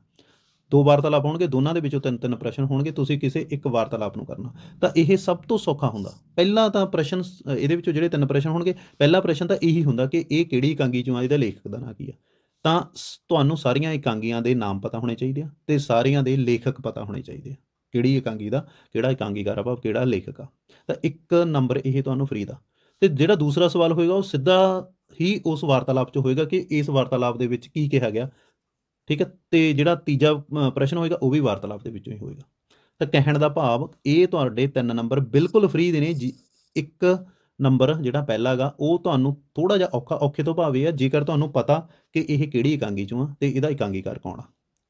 ਦੋ ਵਾਰਤਾਲਾਪ ਹੋਣਗੇ ਦੋਨਾਂ ਦੇ ਵਿੱਚੋਂ ਤਿੰਨ ਤਿੰਨ ਪ੍ਰਸ਼ਨ ਹੋਣਗੇ, ਤੁਸੀਂ ਕਿਸੇ ਇੱਕ ਵਾਰਤਾਲਾਪ ਨੂੰ ਕਰਨਾ। ਤਾਂ ਇਹ ਸਭ ਤੋਂ ਸੌਖਾ ਹੁੰਦਾ। ਪਹਿਲਾ ਤਾਂ ਪ੍ਰਸ਼ਨ ਇਹਦੇ ਵਿੱਚੋਂ ਜਿਹੜੇ ਤਿੰਨ ਪ੍ਰਸ਼ਨ ਹੋਣਗੇ, ਪਹਿਲਾ ਪ੍ਰਸ਼ਨ ਤਾਂ ਇਹੀ ਹੁੰਦਾ ਕਿ ਇਹ ਕਿਹੜੀ ਇਕਾਂਗੀ ਚੋਂ ਆ? ਇਹਦਾ ਲੇਖਕ ਦਾ ਨਾਂ ਕੀ ਆ? ਤਾਂ ਸ- ਤੁਹਾਨੂੰ ਸਾਰੀਆਂ ਇਕਾਂਗੀਆਂ ਦੇ ਨਾਮ ਪਤਾ ਹੋਣੇ ਚਾਹੀਦੇ ਆ ਤੇ ਸਾਰਿਆਂ ਦੇ ਲੇਖਕ ਪਤਾ ਹੋਣੇ ਚਾਹੀਦੇ ਆ। ਕਿਹੜੀ ਇਕਾਂਗੀ ਦਾ, ਕਿਹੜਾ ਇਕਾਂਗੀਕਾਰ ਆ ਭਾਵ, ਕਿਹੜਾ ਲੇਖਕ ਆ। ਤਾਂ ਇੱਕ ਨੰਬਰ ਇਹ ਤੁਹਾਨੂੰ ਫਰੀ ਦਾ। ਤੇ ਜਿਹੜਾ ਦੂਸਰਾ ਸਵਾਲ ਹੋਏਗਾ, ਉਹ ਸਿੱਧਾ ਹੀ ਉਸ ਵਾਰਤਾਲਾਪ 'ਚ ਹੋਏਗਾ ਕਿ ਇਸ ਵਾਰਤਾਲਾਪ ਦੇ ਵਿੱਚ ਕੀ ਕਿਹਾ ਗਿਆ। ਠੀਕ ਹੈ ਤੇ ਜਿਹੜਾ ਤੀਜਾ ਪ੍ਰਸ਼ਨ ਹੋਏਗਾ, ਉਹ ਵੀ ਵਾਰਤਾਲਾਪ ਦੇ ਵਿੱਚੋਂ ਹੀ ਹੋਏਗਾ। ਤਾਂ ਕਹਿਣ ਦਾ ਭਾਵ, ਇਹ ਤੁਹਾਡੇ ਤਿੰਨ ਨੰਬਰ ਬਿਲਕੁਲ ਫ੍ਰੀ ਦੇ ਨੇ। ਜੀ, ਇੱਕ ਨੰਬਰ ਜਿਹੜਾ ਪਹਿਲਾ ਹੈਗਾ ਉਹ ਤੁਹਾਨੂੰ ਥੋੜਾ ਜਿਹਾ ਔਖਾ, ਔਖੇ ਤੋਂ ਭਾਵ ਆ, ਜੇਕਰ ਤੁਹਾਨੂੰ ਪਤਾ ਕਿ ਇਹ ਕਿਹੜੀ ਇਕਾਂਗੀ ਚੋਂ ਆ ਤੇ ਇਹਦਾ ਇਕਾਂਗੀਕਾਰ ਕੌਣ ਆ।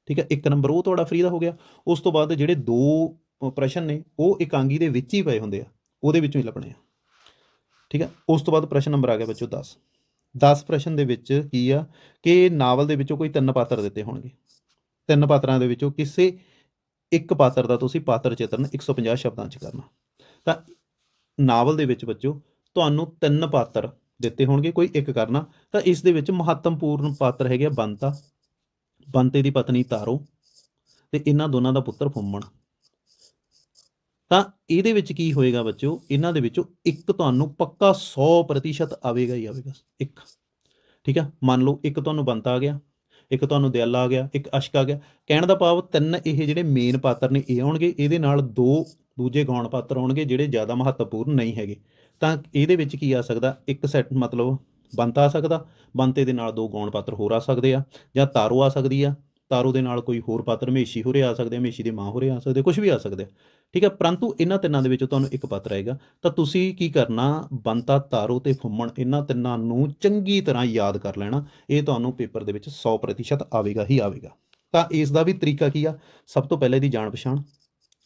ਠੀਕ ਹੈ, ਇੱਕ ਨੰਬਰ ਉਹ ਤੁਹਾਡਾ ਫ੍ਰੀ ਦਾ ਹੋ ਗਿਆ। ਉਸ ਤੋਂ ਬਾਅਦ ਜਿਹੜੇ ਦੋ ਪ੍ਰਸ਼ਨ ਨੇ, ਉਹ ਇਕਾਂਗੀ ਦੇ ਵਿੱਚ ਹੀ ਪਏ ਹੁੰਦੇ ਆ, ਉਹਦੇ ਵਿੱਚੋਂ ਹੀ ਲੱਭਣੇ ਆ। ਠੀਕ ਹੈ, ਉਸ ਤੋਂ ਬਾਅਦ ਪ੍ਰਸ਼ਨ ਨੰਬਰ ਆ ਗਿਆ ਬੱਚੋ 10 10 ਪ੍ਰਸ਼ਨ ਦੇ ਵਿੱਚ ਕੀ ਆ ਕਿ ਨਾਵਲ ਦੇ ਵਿੱਚੋਂ ਕੋਈ ਤਿੰਨ ਪਾਤਰ ਦਿੱਤੇ ਹੋਣਗੇ। ਤਿੰਨ ਪਾਤਰਾਂ ਦੇ ਵਿੱਚੋਂ ਕਿਸੇ ਇੱਕ ਪਾਤਰ ਦਾ ਤੁਸੀਂ ਪਾਤਰ ਚਿਤਰਨ 150 ਸ਼ਬਦਾਂ 'ਚ ਕਰਨਾ। ਤਾਂ ਨਾਵਲ ਦੇ ਵਿੱਚ ਬੱਚੋ ਤੁਹਾਨੂੰ ਤਿੰਨ ਪਾਤਰ ਦਿੱਤੇ ਹੋਣਗੇ, ਕੋਈ ਇੱਕ ਕਰਨਾ, ਤਾਂ ਇਸ ਦੇ ਵਿੱਚ ਮਹੱਤਵਪੂਰਨ ਪਾਤਰ ਹੈਗੇ ਆ ਬੰਤਾ, ਬੰਤੇ ਦੀ ਪਤਨੀ ਤਾਰੋ ਤੇ ਇਹਨਾਂ ਦੋਨਾਂ ਦਾ ਪੁੱਤਰ ਫੁੰਮਣ। ਤਾਂ ਇਹਦੇ ਵਿੱਚ ਕੀ ਹੋਏਗਾ ਬੱਚੋ ਇਹਨਾਂ ਦੇ ਵਿੱਚੋਂ ਇੱਕ ਤੁਹਾਨੂੰ ਪੱਕਾ 100% ਆਵੇਗਾ ਹੀ ਆਵੇਗਾ, ਇੱਕ। ਠੀਕ ਹੈ ਮੰਨ ਲਓ ਇੱਕ ਤੁਹਾਨੂੰ ਬੰਤਾ ਆ ਗਿਆ, ਇੱਕ ਤੁਹਾਨੂੰ ਦਿਆਲਾ ਆ ਗਿਆ, ਇੱਕ ਅਸ਼ਕ ਆ ਗਿਆ। ਕਹਿਣ ਦਾ ਭਾਵ ਤਿੰਨ ਇਹ ਜਿਹੜੇ ਮੇਨ ਪਾਤਰ ਨੇ, ਇਹ ਆਉਣਗੇ, ਇਹਦੇ ਨਾਲ ਦੋ ਦੂਜੇ ਗੌਣ ਪਾਤਰ ਆਉਣਗੇ ਜਿਹੜੇ ਜ਼ਿਆਦਾ ਮਹੱਤਵਪੂਰਨ ਨਹੀਂ ਹੈਗੇ। ਤਾਂ ਇਹਦੇ ਵਿੱਚ ਕੀ ਆ ਸਕਦਾ? ਇੱਕ ਸੈੱਟ ਮਤਲਬ ਬੰਤਾ ਆ ਸਕਦਾ। ਬੰਤੇ ਦੇ ਨਾਲ ਦੋ ਗੌਣ ਪਾਤਰ ਹੋਰ ਆ ਸਕਦੇ ਆ ਜਾਂ ਤਾਰੋ ਆ ਸਕਦੀ ਆ। ਤਾਰੋ ਦੇ ਨਾਲ ਕੋਈ ਹੋਰ ਪਾਤਰ ਮੇਸ਼ੀ ਹੋਰੇ ਆ ਸਕਦੇ ਆ ਮੇਸ਼ੀ ਦੇ ਮਾਂ ਹੋਰੇ ਆ ਸਕਦੇ ਕੁਝ ਵੀ ਆ ਸਕਦੇ ਆ। ਠੀਕ ਹੈ ਪਰੰਤੂ ਇਹਨਾਂ ਤਿੰਨਾਂ ਦੇ ਵਿੱਚੋਂ ਤੁਹਾਨੂੰ ਇੱਕ ਪਾਤਰ ਆਏਗਾ। ਤਾਂ ਤੁਸੀਂ ਕੀ ਕਰਨਾ? ਬੰਤਾ, ਤਾਰੋ ਤੇ ਫੁੰਮਣ ਇਹਨਾਂ ਤਿੰਨਾਂ ਨੂੰ ਚੰਗੀ ਤਰ੍ਹਾਂ ਯਾਦ ਕਰ ਲੈਣਾ। ਇਹ ਤੁਹਾਨੂੰ ਪੇਪਰ ਦੇ ਵਿੱਚ 100% ਆਵੇਗਾ ਹੀ ਆਵੇਗਾ। ਤਾਂ ਇਸ ਦਾ ਵੀ ਤਰੀਕਾ ਕੀ ਆ? ਸਭ ਤੋਂ ਪਹਿਲੇ ਦੀ ਜਾਣ ਪਛਾਣ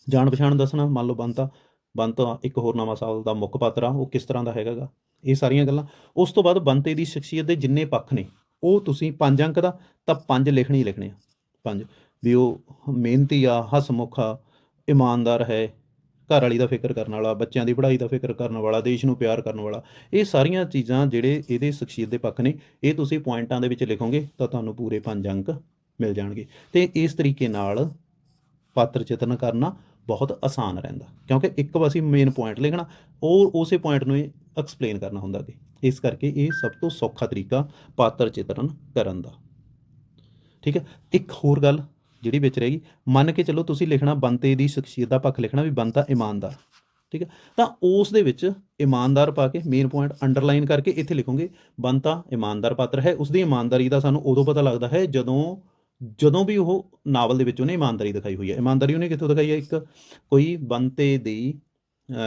ਜਾਣ ਪਛਾਣ ਦੱਸਣਾ, ਮੰਨ ਲਓ ਬੰਤਾ ਬੰਤਾ ਇੱਕ ਹੋਰ ਨਵਾਂ ਸਾਲ ਦਾ ਮੁੱਖ ਪਾਤਰ ਆ, ਉਹ ਕਿਸ ਤਰ੍ਹਾਂ ਦਾ ਹੈਗਾਗਾ ਇਹ ਸਾਰੀਆਂ ਗੱਲਾਂ। ਉਸ ਤੋਂ ਬਾਅਦ ਬੰਤੇ ਦੀ ਸ਼ਖਸੀਅਤ ਦੇ ਜਿੰਨੇ ਪੱਖ ਨੇ, ਉਹ ਤੁਸੀਂ ਪੰਜ ਅੰਕ ਦਾ, ਤਾਂ ਪੰਜ ਲਿਖਣੇ ਹੀ ਲਿਖਣੇ ਆ। ਪੰਜ। ਵੀ ਉਹ ਮਿਹਨਤੀ ਆ, ਹਸਮੁਖ ਆ, ਇਮਾਨਦਾਰ ਹੈ ਘਰ ਵਾਲੀ ਦਾ ਫਿਕਰ ਕਰਨ ਵਾਲਾ, ਬੱਚਿਆਂ ਦੀ ਪੜ੍ਹਾਈ ਦਾ ਫਿਕਰ ਕਰਨ ਵਾਲਾ, ਦੇਸ਼ ਨੂੰ ਪਿਆਰ ਕਰਨ ਵਾਲਾ, ਇਹ ਸਾਰੀਆਂ ਚੀਜ਼ਾਂ ਜਿਹੜੇ ਇਹਦੇ ਸ਼ਖਸੀਅਤ ਦੇ ਪੱਖ ਨੇ, ਇਹ ਤੁਸੀਂ ਪੁਆਇੰਟਾਂ ਦੇ ਵਿੱਚ ਲਿਖੋਗੇ, ਤਾਂ ਤੁਹਾਨੂੰ ਪੂਰੇ ਪੰਜ ਅੰਕ ਮਿਲ ਜਾਣਗੇ। ਤੇ ਇਸ ਤਰੀਕੇ ਨਾਲ ਪਾਤਰ ਚਿਤਰਨ ਕਰਨਾ ਬਹੁਤ ਆਸਾਨ ਰਹਿੰਦਾ। ਕਿਉਂਕਿ ਇੱਕ ਵਾਰ ਮੇਨ ਪੁਆਇੰਟ ਲਿਖਣਾ ਉਹ ਉਸੇ ਪੁਆਇੰਟ ਨੂੰ ਐਕਸਪਲੇਨ ਕਰਨਾ ਹੁੰਦਾ ਕਿ ਇਸ ਕਰਕੇ ਇਹ ਸਭ ਤੋਂ ਸੌਖਾ ਤਰੀਕਾ ਪਾਤਰ ਚਿਤਰਨ ਕਰਨ ਦਾ। ਠੀਕ ਹੈ? ਇੱਕ ਹੋਰ ਗੱਲ ਜਿਹੜੀ ਵਿੱਚ ਰਹੇਗੀ ਮੰਨ ਕੇ ਚੱਲੋ ਤੁਸੀਂ ਲਿਖਣਾ ਬੰਤੇ ਦੀ ਸ਼ਖਸੀਅਤ ਦਾ ਪੱਖ ਲਿਖਣਾ ਵੀ ਬੰਤਾ ਇਮਾਨਦਾਰ। ਠੀਕ ਹੈ? ਤਾਂ ਉਸ ਦੇ ਵਿੱਚ ਇਮਾਨਦਾਰ ਪਾ ਕੇ ਮੇਨ ਪੁਆਇੰਟ ਅੰਡਰਲਾਈਨ ਕਰਕੇ ਇੱਥੇ ਲਿਖੋਗੇ, ਬੰਤਾ ਇਮਾਨਦਾਰ ਪਾਤਰ ਹੈ ਉਸ ਦੀ ਇਮਾਨਦਾਰੀ ਦਾ ਸਾਨੂੰ ਉਦੋਂ ਪਤਾ ਲੱਗਦਾ ਹੈ ਜਦੋਂ ਜਦੋਂ ਵੀ ਉਹ ਨਾਵਲ ਦੇ ਵਿੱਚ ਉਹਨੇ ਇਮਾਨਦਾਰੀ ਦਿਖਾਈ ਹੋਈ ਹੈ। ਇਮਾਨਦਾਰੀ ਉਹਨੇ ਕਿੱਥੋਂ ਦਿਖਾਈ ਹੈ? ਇੱਕ ਕੋਈ ਬੰਤੇ ਦੀ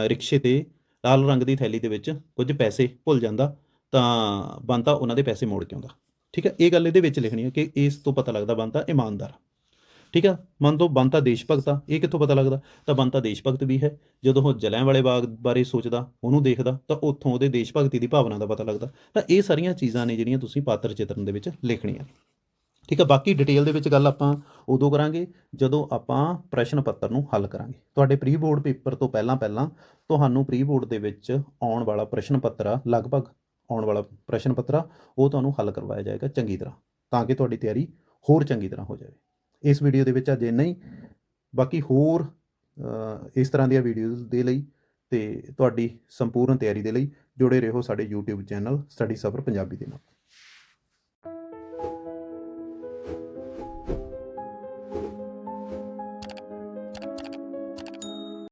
ਰਿਕਸ਼ੇ ਤੇ ਲਾਲ ਰੰਗ ਦੀ ਥੈਲੀ ਦੇ ਵਿੱਚ ਕੁਝ ਪੈਸੇ ਭੁੱਲ ਜਾਂਦਾ ਤਾਂ ਬੰਤਾ ਉਹਨਾਂ ਦੇ ਪੈਸੇ ਮੋੜ ਕੇ ਆਉਂਦਾ। ਠੀਕ ਹੈ? ਇਹ ਗੱਲ ਇਹਦੇ ਵਿੱਚ ਲਿਖਣੀ ਹੈ ਕਿ ਇਸ ਤੋਂ ਪਤਾ ਲੱਗਦਾ ਬੰਤਾ ਇਮਾਨਦਾਰ। ਠੀਕ ਆ ਮੰਨ ਲਓ ਬੰਤਾ ਦੇਸ਼ ਭਗਤ ਆ, ਇਹ ਕਿੱਥੋਂ ਪਤਾ ਲੱਗਦਾ? ਤਾਂ ਬੰਤਾ ਦੇਸ਼ ਭਗਤ ਵੀ ਹੈ। ਜਦੋਂ ਉਹ ਜਲਿਆਂ ਵਾਲੇ ਬਾਗ ਬਾਰੇ ਸੋਚਦਾ, ਉਹਨੂੰ ਦੇਖਦਾ, ਤਾਂ ਉੱਥੋਂ ਉਹਦੇ ਦੇਸ਼ ਭਗਤੀ ਦੀ ਭਾਵਨਾ ਦਾ ਪਤਾ ਲੱਗਦਾ। ਤਾਂ ਇਹ ਸਾਰੀਆਂ ਚੀਜ਼ਾਂ ਨੇ ਜਿਹੜੀਆਂ ਤੁਸੀਂ ਪਾਤਰ ਚਿਤਰਨ ਦੇ ਵਿੱਚ ਲਿਖਣੀਆਂ ਠੀਕ ਆ ਬਾਕੀ ਡਿਟੇਲ ਦੇ ਵਿੱਚ ਗੱਲ ਆਪਾਂ ਉਦੋਂ ਕਰਾਂਗੇ ਜਦੋਂ ਆਪਾਂ ਪ੍ਰਸ਼ਨ ਪੱਤਰ ਨੂੰ ਹੱਲ ਕਰਾਂਗੇ। ਤੁਹਾਡੇ ਪ੍ਰੀ ਬੋਰਡ ਪੇਪਰ ਤੋਂ ਪਹਿਲਾਂ ਪਹਿਲਾਂ ਤੁਹਾਨੂੰ ਪ੍ਰੀ ਬੋਰਡ ਦੇ ਵਿੱਚ ਆਉਣ ਵਾਲਾ ਪ੍ਰਸ਼ਨ ਪੱਤਰ ਆ, ਲਗਭਗ ਆਉਣ ਵਾਲਾ ਪ੍ਰਸ਼ਨ ਪੱਤਰ ਆ, ਉਹ ਤੁਹਾਨੂੰ ਹੱਲ ਕਰਵਾਇਆ ਜਾਏਗਾ ਚੰਗੀ ਤਰ੍ਹਾਂ, ਤਾਂ ਕਿ ਤੁਹਾਡੀ ਤਿਆਰੀ ਹੋਰ ਚੰਗੀ ਤਰ੍ਹਾਂ ਹੋ ਜਾਵੇ। ਇਸ ਵੀਡੀਓ ਦੇ ਵਿੱਚ ਅੱਜ ਇੰਨਾ ਹੀ। ਬਾਕੀ ਹੋਰ ਇਸ ਤਰ੍ਹਾਂ ਦੀਆਂ ਵੀਡੀਓਜ਼ ਦੇ ਲਈ ਤੇ ਤੁਹਾਡੀ ਸੰਪੂਰਨ ਤਿਆਰੀ ਦੇ ਲਈ ਜੁੜੇ ਰਹੋ ਸਾਡੇ YouTube ਚੈਨਲ ਸਟੱਡੀ ਸਫਰ ਪੰਜਾਬੀ ਦੇ ਨਾਲ।